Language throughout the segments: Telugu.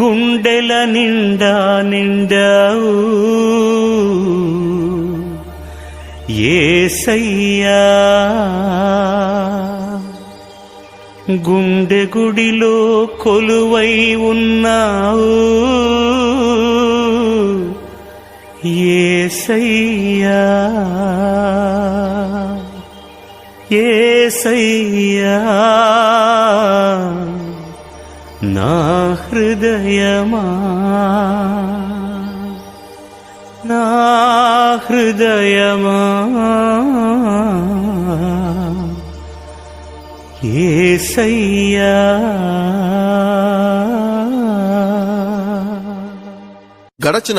గుండెల నిండా నిండావు. ఏసయ్యా గుండె గుడిలో కొలువై ఉన్నావు. ఏసయ్యా ఏసయ్యా నా హృదయమా నా హృదయమా ఏసయ్యా గడచిన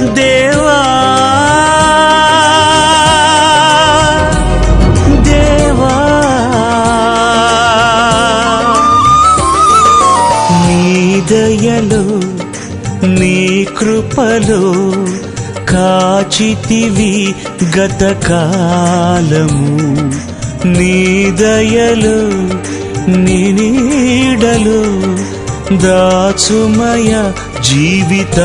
దేవా దేవా. నీ దయలో నీ కృపలో కాచితివి గతకాలము. నీ దయలు నీ నీడలు దాచుమయ జీవితాంతము.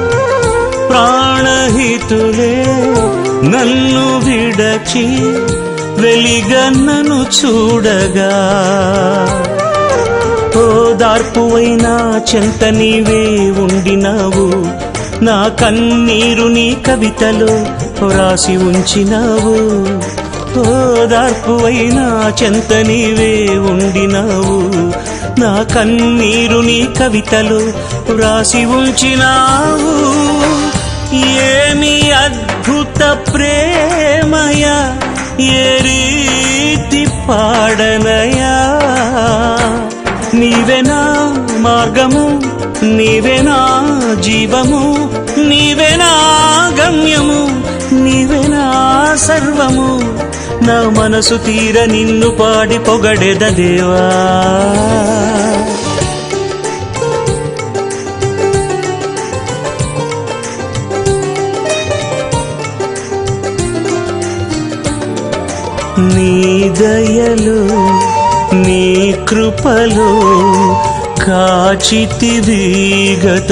ప్రాణహితులే నన్ను విడచి వెలిగన్నను చూడగా. ఓదార్పువైనా చెంత నీవే ఉండినావు. నా కన్నీరు నీ కవితలో రాసి ఉంచినావు. ఓదార్పువైనా చెంత నీవే ఉండినావు. నా కన్నీరు నీ కవితలు రాసి ఉంచినావు. ఏమి అద్భుత ప్రేమయ ఏ రీతి పాడనయా? నీవెనా మార్గము నీవెనా జీవము నీవెనా గమ్యము నీవెనా సర్వము. నా మనసు తీర నిన్ను పాడి పొగడెద దేవా? నీ దయలు నీ కృపలు కాచితివి గత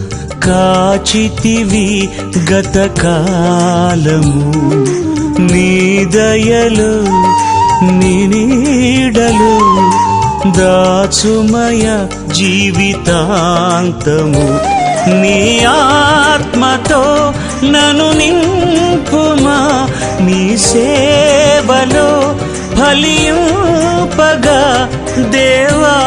కాచితివి గతకాలము. నీ దయలు నీ నీడలో దాచుమయ జీవితాంతము. నీ ఆత్మతో నను నింపుమా నీ సేవలో ఫలింపగా దేవా.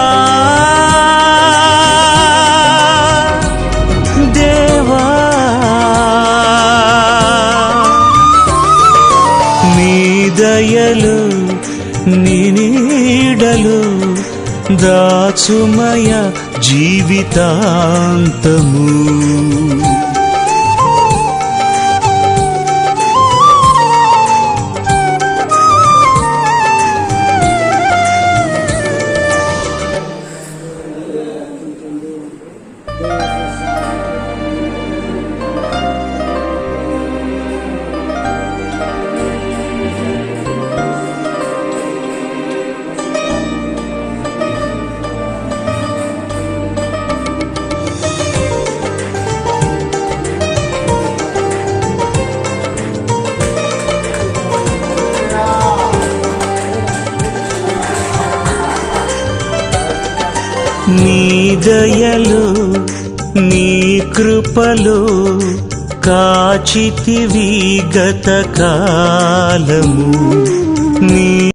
దయలు నినీడలు దాచుమయ జీవితాంతము. నీ దయలు నీ కృపలు కాచితివి గతకాలము నీ